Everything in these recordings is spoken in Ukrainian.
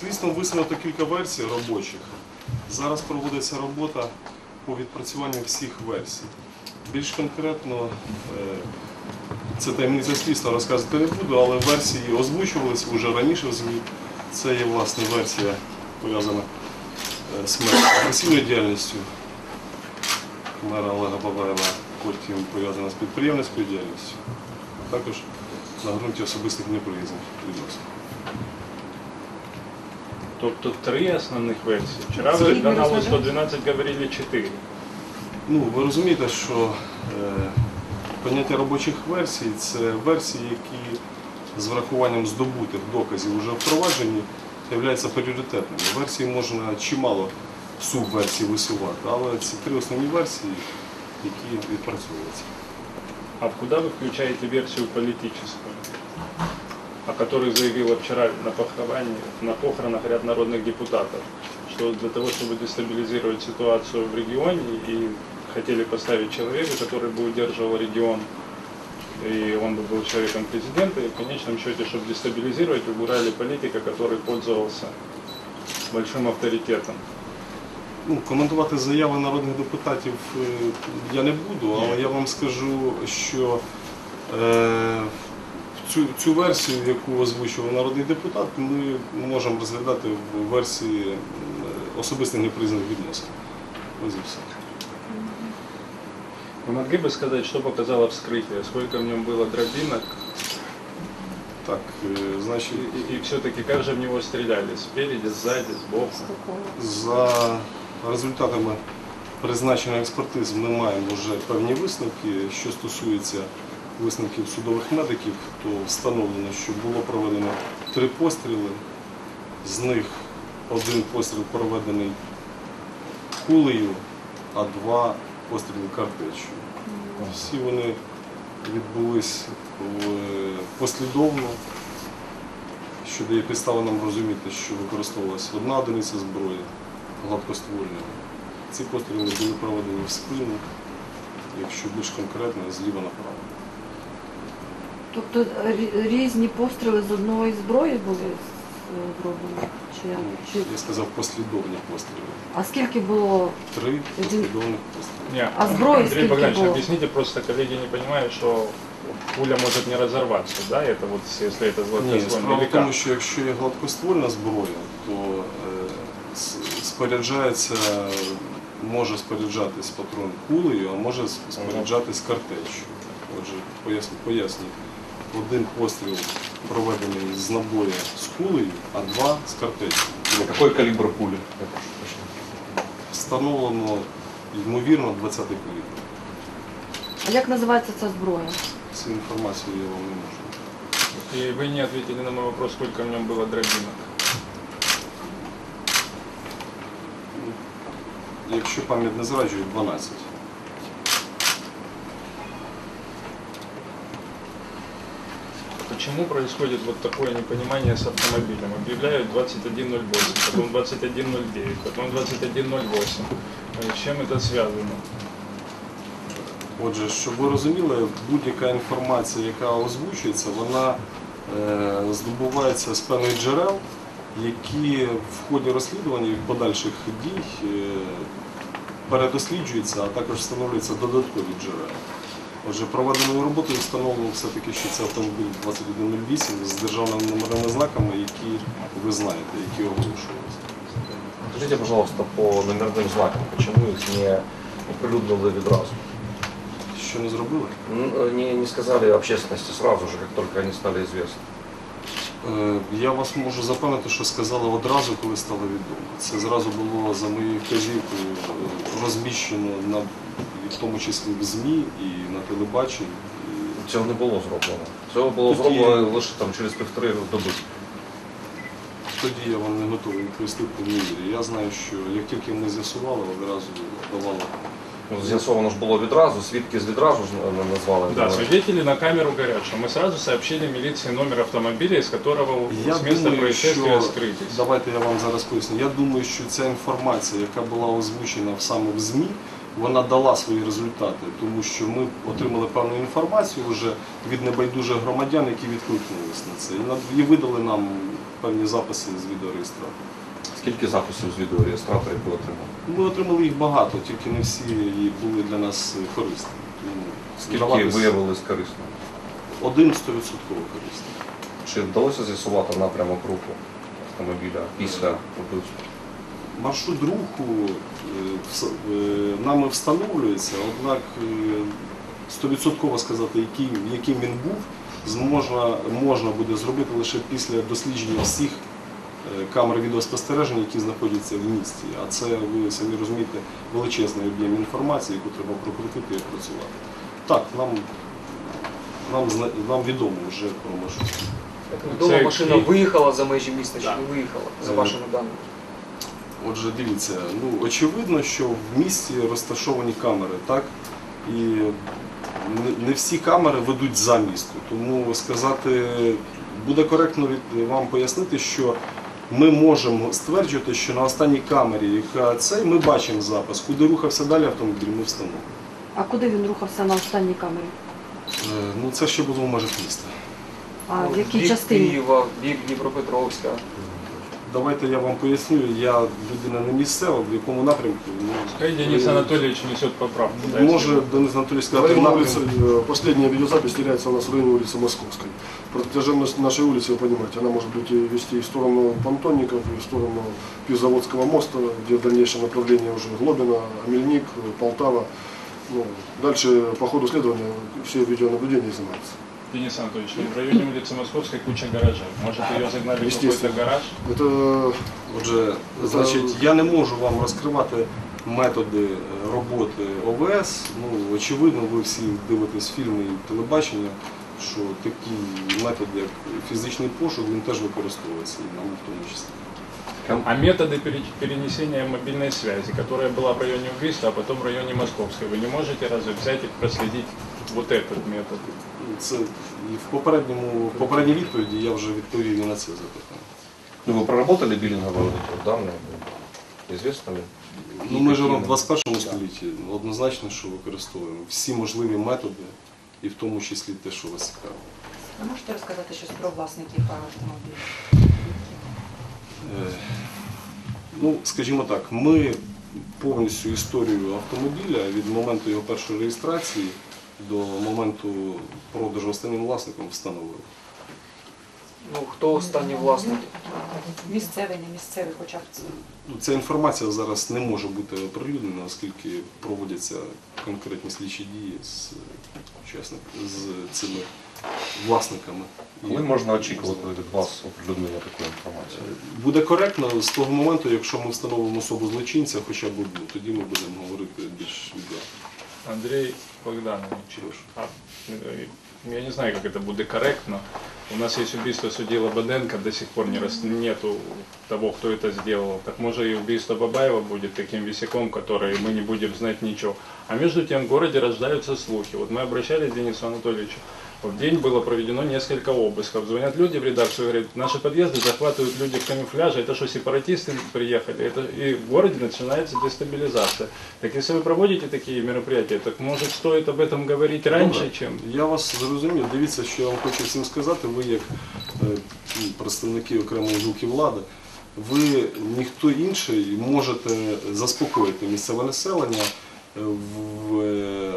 Слідством висунуто кілька версій робочих. Зараз проводиться робота по відпрацюванню всіх версій. Більш конкретно, е, це таємниця слідства розказувати не буду, але версії озвучувалися вже раніше в ЗМІ. Це є власне версія пов'язана е, з мер- професійною діяльністю мера Олега Бабаєва, потім пов'язана з підприємницькою діяльністю, а також на ґрунті особистих неприязних відносин. Тобто три основних версії. Вчора ви Скільки каналу розглядають? 112 говорили 4. Ну, ви розумієте, що е, поняття робочих версій це версії, які з врахуванням здобутих доказів вже впроваджені, являються пріоритетними. Версії можна чимало субверсій висувати, але це три основні версії, які відпрацьовуються. А куда вы включаете версию политическую, о которой заявила вчера на похоровании, на похоронах ряд народных депутатов, что для того, чтобы дестабилизировать ситуацию в регионе и хотели поставить человека, который бы удерживал регион, и он бы был человеком президента, и в конечном счете, чтобы дестабилизировать, убрали политика, который пользовался большим авторитетом. Ну, коментувати заяви народних депутатів я не буду, але я вам скажу, що е, цю, цю версію, яку озвучував народний депутат, ми можемо розглядати в версії е, особистих непризнаних відносин. Ось і все. Вы могли бы сказать, что показало вскрытие, сколько в нем было дробинок, Так, е, значить, и, и все-таки как же в него стреляли? Спереди, сзади, сбоку? за результатами призначення експертиз ми маємо вже певні висновки. Що стосується висновків судових медиків, то встановлено, що було проведено три постріли. З них один постріл проведений кулею, а два постріли картечю. Всі вони відбулись послідовно, що дає підстави нам розуміти, що використовувалася одна одиниця зброї гладкоствольна. Ці постріли були проведені в спину, якщо більш конкретно, зліва направо. Тобто рі- різні постріли з одної зброї були е, зроблені? Чи, як? Чи... Я сказав послідовні постріли. А скільки було? Три послідовних постріли. Не, А сброй Андрей сколько Богданович, было? объясните, просто коллеги не понимают, что пуля может не разорваться, да, это вот если это Ні, злоткоствольный справа или в тому, как? що якщо є гладкоствольна зброя, то е, с- споряджається, може споряджатись патрон кулею, а може с- споряджатись картечю. Отже, поясню, поясню. Один постріл проведений з набоя з кулею, а два з картечю. Какой калибр пули? Я прошу уточнить. Встановлено, ймовірно, 20-й калібр. А як називається ця зброя? Цю інформацію я вам не можу. И вы не ответили на мой вопрос, сколько в нем было дробинок. Якщо пам'ять не зраджує, 12. Почему происходит вот такое непонимание с автомобилем? Объявляют 21.08, потом 21.09, потом 21.08. Э, С чем это связано? Отже, щоб ви розуміли, будь-яка інформація, яка озвучується, вона е, здобувається з певних джерел, які в ході розслідування і подальших дій е, передосліджуються, а також встановлюються додаткові джерела. Отже, проведеною роботою встановлено все-таки, що це автомобіль 2108 з державними номерними знаками, які ви знаєте, які оголошуються. Скажите, пожалуйста, по номерным знакам, почему их не оприлюднили відразу? Що не зробили? М, э, Не, не сказали общественности сразу же, как только они стали известны. Е, Я вас можу запевнити, що сказали одразу, коли стало відомо. Це зразу було за моєю вказівкою е, розміщено на в тому числі в ЗМІ і на телебаченні. Цього не було зроблено. Цього було Тоді- зроблено лише там через півтори доби. тоді я вам не готовий відповісти по мірі. Я знаю, що як тільки ми з'ясували, одразу давали. Ну, З'ясовано ж було відразу, свідки з відразу ж на- назвали. Да, свидетели на камеру говорят, что мы сразу сообщили милиции номер автомобиля, из которого Я с места думаю, происшествия що скрылись. давайте я вам зараз поясню. Я думаю, що ця інформація, яка була озвучена в саме в ЗМІ, вона дала свої результати, тому що ми отримали певну інформацію вже від небайдужих громадян, які відкликнулись на це. І видали нам певні записи з відеореєстратора. Скільки записів з відеореєстратора ви отримали? Ми отримали їх багато, тільки не всі були для нас корисні. Скільки виявилось корисним? один 100% корисний. Чи вдалося з'ясувати напрямок руху автомобіля після вбивства? Маршрут руху е, е, нами встановлюється, однак е, 100% сказати, яким, яким він був, зможна, можна буде зробити лише після дослідження всіх е, камер відеоспостереження, які знаходяться в місті. А це, ви самі розумієте, величезний об'єм інформації, яку треба прокрутити і опрацювати. Так, нам, нам, нам відомо вже про маршрут. Так відомо, машина виїхала за межі міста чи не виїхала, за Е, вашими даними. Отже, дивіться, ну очевидно, що в місті розташовані камери, так? І не, всі камери ведуть за місто. Тому сказати, буде коректно від вам пояснити, що ми можемо стверджувати, що на останній камері, яка цей, ми бачимо запис, куди рухався далі автомобіль, ми встановимо. А куди він рухався на останній камері? Е, Ну це ще було в межах міста. А Ну, в якій бік частині? Києва, бік Дніпропетровська. Давайте я вам поясню, я людина не місцева, в якому напрямку. ну, Пускай Денис Анатольевич несет поправку. да, Може если- Денис Анатолійович сказати в Район улицы, напрямку. э, последняя видеозапись теряется у нас в районе улицы Московской. Протяженность нашей улицы, вы понимаете, она может быть и вести и в сторону Понтонников, и в сторону Пивзаводского моста, где в дальнейшем направлении уже Глобина, Амельник, э, Полтава. Ну, дальше по ходу следования все видеонаблюдения изымаются. Денис Анатольевич, в районе улицы Московской куча гаражей. Может, ее загнали в какой-то Естественно. гараж? Это Отже, значить, я не можу вам розкривати методи е, роботи ОВС. Ну, очевидно, ви всі дивитесь фільми і телебачення, що такі методи, як фізичний пошук, він теж використовується і нам в тому числі. А методы пере- перенесения мобильной связи, которая была в районе убийства, а потом в районе Московской, вы не можете разве взять и проследить вот этот метод? Ну, Це і в попередньому в попередній відповіді я вже відповів і на це запитання. Ну, вы проработали биллинговые вот эти вот данные? Известно ли? Ну, ми Які живемо в вони? 21 столітті. Однозначно, що використовуємо всі можливі методи, і в тому числі те, що вас цікавить. Ви можете розказати щось про власників автомобіля? Е, Ну, скажімо так, ми повністю історію автомобіля від моменту його першої реєстрації до моменту продажу останнім власником встановили. Ну, хто останні власники? Місцевий, не місцевий, хоча б це. Ну, Ця інформація зараз не може бути оприлюднена, оскільки проводяться конкретні слідчі дії з, учасник- з цими власниками. І Коли можна очікувати від вас оприлюднення такої інформації? Буде коректно з того моменту, якщо ми встановимо особу злочинця, хоча б одну, тоді ми будемо говорити більш відверто. Андрей Богданович, а, э, я не знаю, как это будет корректно. У нас есть убийство судьи Лободенко, до сих пор не рас... нету того, кто это сделал. Так может и убийство Бабаева будет таким висяком, который мы не будем знать ничего. А между тем в городе рождаются слухи. Вот мы обращались к Денису Анатольевичу. В день было проведено несколько обысков. Звонят люди в редакцию и говорят, наши подъезды захватывают люди в камуфляже, это что, сепаратисты приехали? Это... И в городе начинается дестабилизация. Так если вы проводите такие мероприятия, так может стоит об этом говорить раньше, Добре. чем... Я вас зрозумів. Дивіться, що я вам хочу всім сказати. Ви як е, представники окремої гілки влади, ви ніхто інший можете заспокоїти місцеве населення е, в, е,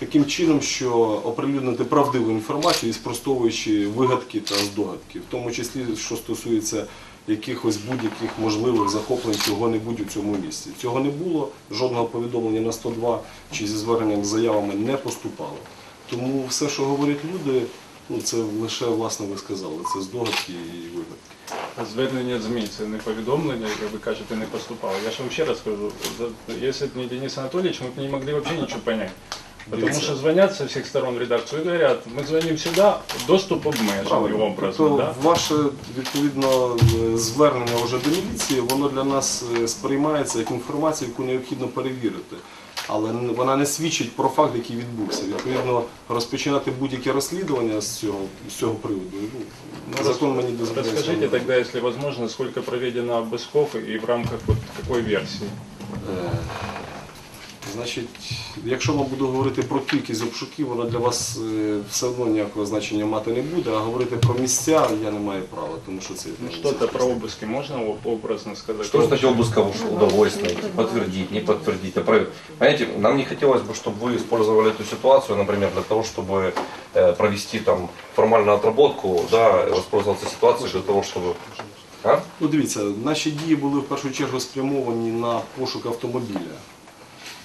таким чином, що оприлюднити правдиву інформацію і спростовуючи вигадки та здогадки, в тому числі, що стосується якихось будь-яких можливих захоплень чого-небудь у цьому місці. Цього не було, жодного повідомлення на 102 чи зі зверненням з заявами не поступало. Тому все, що говорять люди, ну це лише власне ви сказали, це здогадки і вигадки. Звернення ЗМІ це не повідомлення, як ви кажете, не поступало. Я ж вам ще раз скажу, за- якщо не Денис Анатольевич, ми б не могли вообще ничего понять. Потому что звонят со всех сторон в редакцию и говорят, мы звоним сюда, доступ обмежений образно. Тобто Да? ваше відповідно е, звернення вже до міліції, воно для нас е, сприймається як інформація, яку необхідно перевірити. Але н- вона не свідчить про факт, який відбувся. Відповідно, розпочинати будь-яке розслідування з цього, з цього приводу. Ну, Ну, закон мені дозволяє. Расскажите тогда, если возможно, сколько проведено обысков и в рамках вот какой версии? Е, Значить, якщо вам буду говорити про кількість обшуків, воно для вас е, все одно ніякого значення мати не буде, а говорити про місця я не маю права, тому що це Ну, что-то про обыски можно об- образно сказать? Что значит Общее? обыска уж удовольствие? Подтвердить, не подтвердить. опровер- Понимаете, нам не хотелось бы, чтобы вы использовали эту ситуацию, например, для того, чтобы э, провести там формальную отработку, да, воспользоваться ситуацией для того, чтобы... А? Ну, дивіться, наші дії були в першу чергу спрямовані на пошук автомобіля.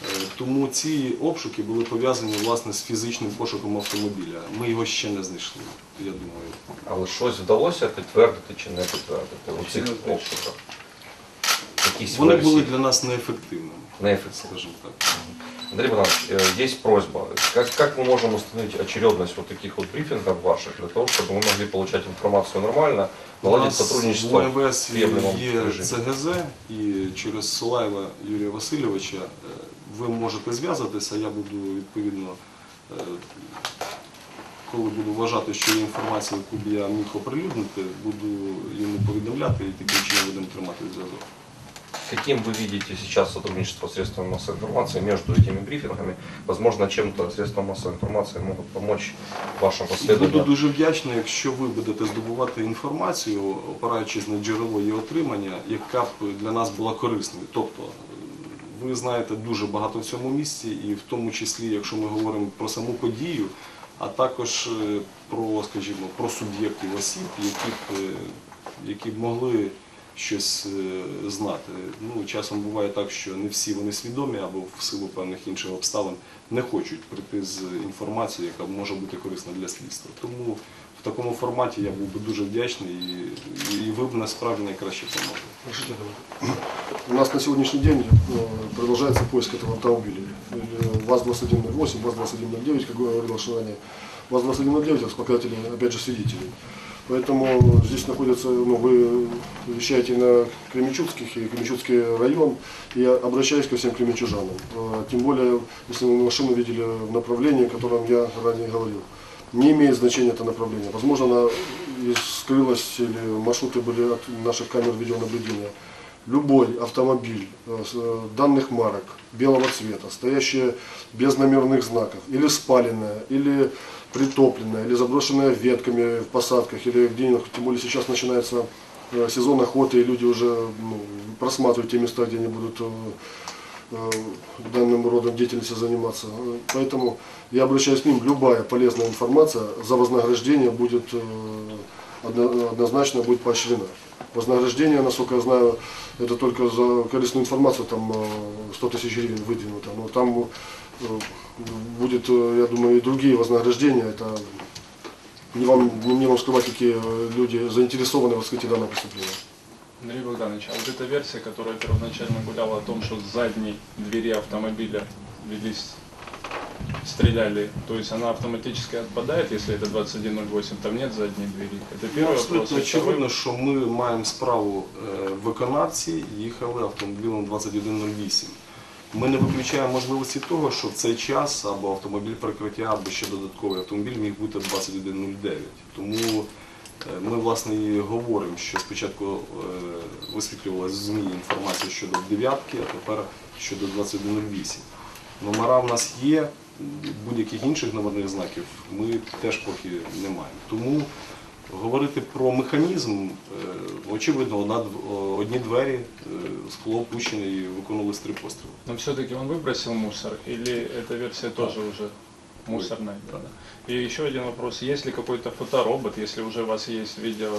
Е, Тому ці обшуки були пов'язані власне з фізичним пошуком автомобіля. Ми його ще не знайшли, я думаю. Але щось вдалося підтвердити чи не підтвердити у цих обшуках? Якісь Вони версії? були для нас неефективними, Неефективні. скажімо так. Андрей Богданович, э, есть просьба. Как, как мы можем установить очередность вот таких вот брифингов ваших, для того, чтобы мы могли получать информацию нормально, У наладить нас сотрудничество в в ОМВС приемлемом є режиме? ЦГЗ і через Солаєва Юрія Васильовича е, ви можете зв'язатися, я буду відповідно, е, коли буду вважати, що є інформація, яку б я міг оприлюднити, буду йому повідомляти і таким чином будемо тримати зв'язок. Каким вы видите сейчас сотрудничество с средствами массовой информации между этими брифингами? Возможно, чем-то средства массовой информации могут помочь вашим Буду расследованиям. дуже вдячний, якщо ви будете здобувати інформацію, опираючись на джерело її отримання, яка б для нас була корисною. Тобто, ви знаєте дуже багато в цьому місці, і в тому числі, якщо ми говоримо про саму подію, а також е, про, скажімо, про суб'єктів осіб, які б, е, які б могли щось е, знати. Ну, часом буває так, що не всі вони свідомі або в силу певних інших обставин не хочуть прийти з інформацією, яка може бути корисна для слідства. Тому такому форматі я був би дуже вдячний і, і ви б насправді найкраще помогли. Разрешите давай. У нас на сегодняшний день э, продолжается поиск этого автомобиля. Э, ВАЗ-2108, ВАЗ-2109, как говорилось ранее. ВАЗ-2109 это показатели, опять же, свидетелей. Поэтому здесь находится, ну, вы вещаете на Кременчугских и Кременчугский район, и я обращаюсь ко всем кременчужанам. Э, Тем более, если вы машину видели в направлении, о котором я ранее говорил. Не имеет значения это направление. Возможно, она скрылась или маршруты были от наших камер видеонаблюдения. Любой автомобиль э, э, данных марок белого цвета, стоящие без номерных знаков, или спаленная, или притопленная, или заброшенная ветками в посадках, или где-нибудь, тем более сейчас начинается э, сезон охоты, и люди уже ну, просматривают те места, где они будут данным родом деятельности заниматься. Э, Поэтому я обращаюсь к ним, любая полезная информация за вознаграждение будет э, одно- однозначно будет поощрена. Вознаграждение, насколько я знаю, это только за корыстную информацию, там э, 100 тысяч гривен выдвинуто. Но там э, будет, э, я думаю, и другие вознаграждения. Это не вам, не вам скрывать, какие э, люди заинтересованы в раскрытии данного преступления. Андрей Богданович, а вот эта версия, которая первоначально гуляла о том, что с задней двери автомобиля велись, стреляли, то есть она автоматически отпадает, если это 2108, там нет задней двери. Это Ну, первый вопрос. абсолютно И второй- очевидно, що ми маємо справу е, виконавці, їхали автомобілем 2108. Ми не виключаємо можливості того, що в цей час або автомобіль прикриття, або ще додатковий автомобіль міг бути 2109. Тому е, ми власне і говоримо, що спочатку е, висвітлювалася ЗМІ інформація щодо дев'ятки, а тепер щодо 2108. Номера в нас є, будь-яких інших номерних знаків ми теж поки не маємо. Тому говорити про механізм, е, очевидно, одна, одні двері, е, скло опущене і виконували три постріли. Но все-таки он выбросил мусор, или эта версия тоже уже мусорная? Да. И еще один вопрос. Есть ли какой-то фоторобот, если уже у вас есть видео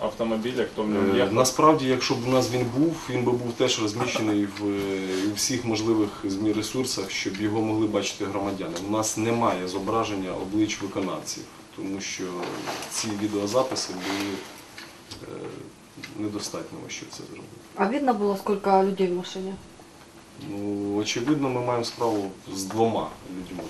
автомобиля, кто в нем Е. Насправді, якщо б у нас він був, він би був теж розміщений в е, у всіх можливих ЗМІ ресурсах, щоб його могли бачити громадяни. У нас немає зображення облич виконавців, тому що ці відеозаписи були е, недостатніми, щоб це зробити. А видно было, сколько людей в машине? Ну, очевидно, ми маємо справу з двома людьми.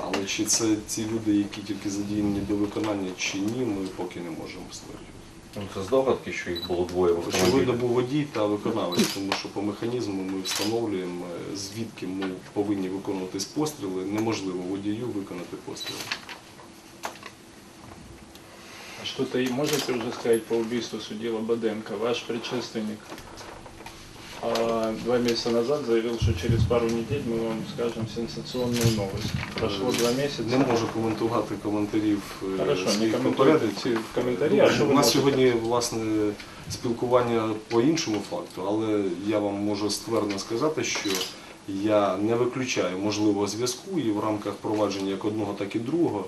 Але чи це ці люди, які тільки задіяні до виконання, чи ні, ми поки не можемо стверджувати. Ну, це здогадки, що їх було двоє в Очевидно, автомобілі. був водій та виконавець, тому що по механізму ми встановлюємо, е, звідки ми повинні виконуватись постріли. Неможливо водію виконати постріли. А Что-то можете уже сказать по убийству судила Баденко, ваш предшественник? Два месяца назад заявил, что через пару недель мы вам скажем сенсационную новость. Прошло два месяца. Не можу коментувати коментарів е, Хорошо, не своїх комментируйте попередників. ці коментарі, а що У нас можете? сьогодні власне спілкування по іншому факту, але я вам можу ствердно сказати, що я не виключаю можливого зв'язку і в рамках провадження як одного, так і другого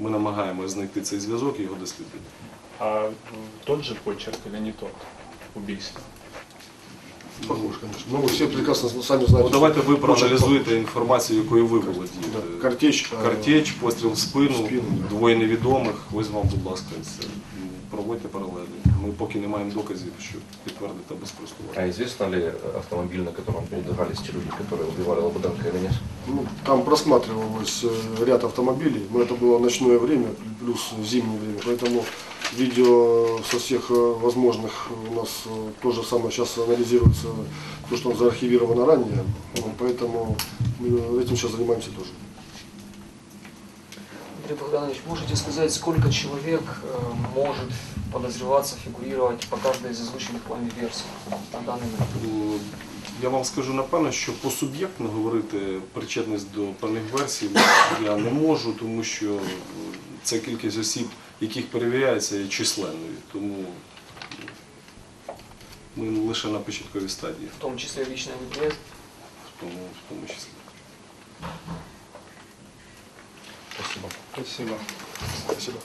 ми намагаємося знайти цей зв'язок і його дослідити. А тот же почерк или не тот? Убийство. Похож, конечно. Ну, вы все прекрасно сами знаете. Ну, давайте ви что почерк проаналізуєте інформацію, якою ви володієте. похож. Да. Картечь. а, Картеч, постріл в спину, В спину, да. двоє невідомих. Ось вам, будь ласка, це проводьте паралелі. Ми поки не маємо доказів, що підтвердити або спростувати. А известно ли автомобиль, на котором передвигались те люди, которые убивали Лободанка или нет? Ну, там просматривалось э, ряд автомобилей, но это было ночное время плюс зимнее время, поэтому видео со всех э, возможных у нас э, то же самое сейчас анализируется, то, что заархивировано ранее, Ну, поэтому мы этим сейчас занимаемся тоже. Андрей Богданович, можете сказать, сколько человек э, может подозреваться, фигурировать по каждой из озвученных вами версий на данный момент? Е, Я вам скажу напевно, що посуб'єктно говорити причетність до певних версій я не можу, тому що е, ця кількість осіб, яких перевіряється, є численною. Тому ми лише на початковій стадії, В том числе личная неприязнь? в тому, в тому числі. Спасибо. Спасибо. Спасибо.